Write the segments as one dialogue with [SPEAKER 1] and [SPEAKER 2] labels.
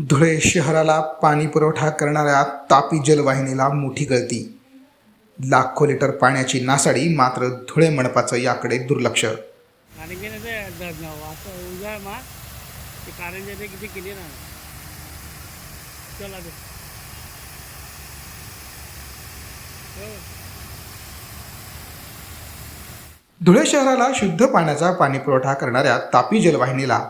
[SPEAKER 1] धुळे शहराला पाणी पुरवठा करणाऱ्या तापी जलवाहिनीला मोठी गळती. लाखो लिटर पाण्याची नासाडी मात्र धुळे मनपाचं याकडे दुर्लक्ष.
[SPEAKER 2] हो.
[SPEAKER 1] धुळे शहराला शुद्ध पाण्याचा पाणी पुरवठा करणाऱ्या तापी जलवाहिनीला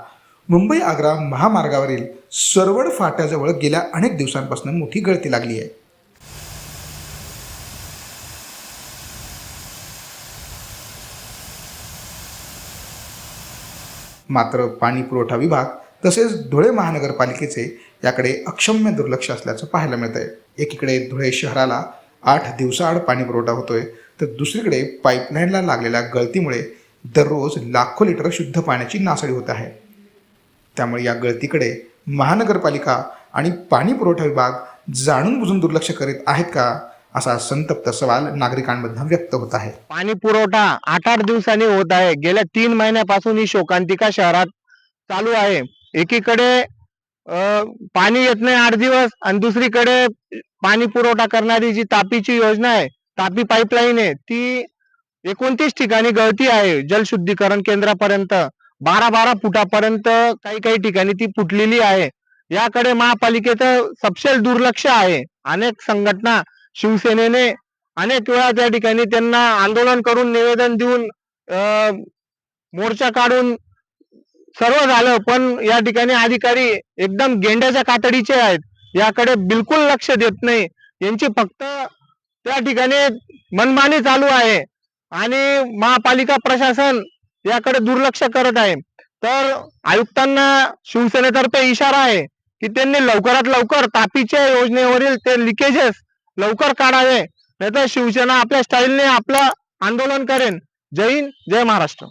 [SPEAKER 1] मुंबई आग्रा महामार्गावरील सरवड फाट्याजवळ गेल्या अनेक दिवसांपासून मोठी गळती लागली आहे. मात्र पाणी पुरवठा विभाग तसेच धुळे महानगरपालिकेचे याकडे अक्षम्य दुर्लक्ष असल्याचं पाहायला मिळत आहे एकीकडे धुळे शहराला आठ दिवसाआड पाणी पुरवठा होतोय तर दुसरीकडे पाईपलाईनला लागलेल्या गळतीमुळे दररोज लाखो लिटर शुद्ध पाण्याची नासाडी होत आहे. त्यामुळे या गळतीकडे महानगरपालिका आणि पाणी पुरवठा विभाग जाणून बुजून दुर्लक्ष करीत आहेत का असा संतप्त सवाल नागरिकांमधून व्यक्त होत आहे.
[SPEAKER 3] पाणी पुरवठा आठ आठ दिवसांनी होत आहे. गेल्या तीन महिन्यापासून ही शोकांतिका शहरात चालू आहे. एकीकडे अं, पाणी येत नाही आठ दिवस आणि दुसरीकडे पाणी पुरवठा करणारी जी तापीची योजना आहे तापी पाईपलाईन आहे ती एकोणतीस ठिकाणी गळती आहे. जलशुद्धीकरण केंद्रापर्यंत बारा बारा फुटापर्यंत काही काही ठिकाणी ती फुटलेली आहे. याकडे महापालिकेचं सपशेल दुर्लक्ष आहे. अनेक संघटना शिवसेनेने अनेक वेळा त्या ठिकाणी त्यांना आंदोलन करून निवेदन देऊन मोर्चा काढून सर्व झालं पण या ठिकाणी अधिकारी एकदम गेंड्याच्या कातडीचे आहेत. याकडे बिलकुल लक्ष देत नाही. यांची फक्त त्या ठिकाणी मनमानी चालू आहे. आणि महापालिका प्रशासन याकडे दुर्लक्ष करत आहे. तर आयुक्तांना शिवसेनेतर्फे इशारा आहे की त्यांनी लवकरात लवकर तापीच्या योजनेवरील ते लिकेजेस लवकर काढावे. नाहीतर शिवसेना आपल्या स्टाईलने आपलं आंदोलन करेन. जय हिंद जय महाराष्ट्र.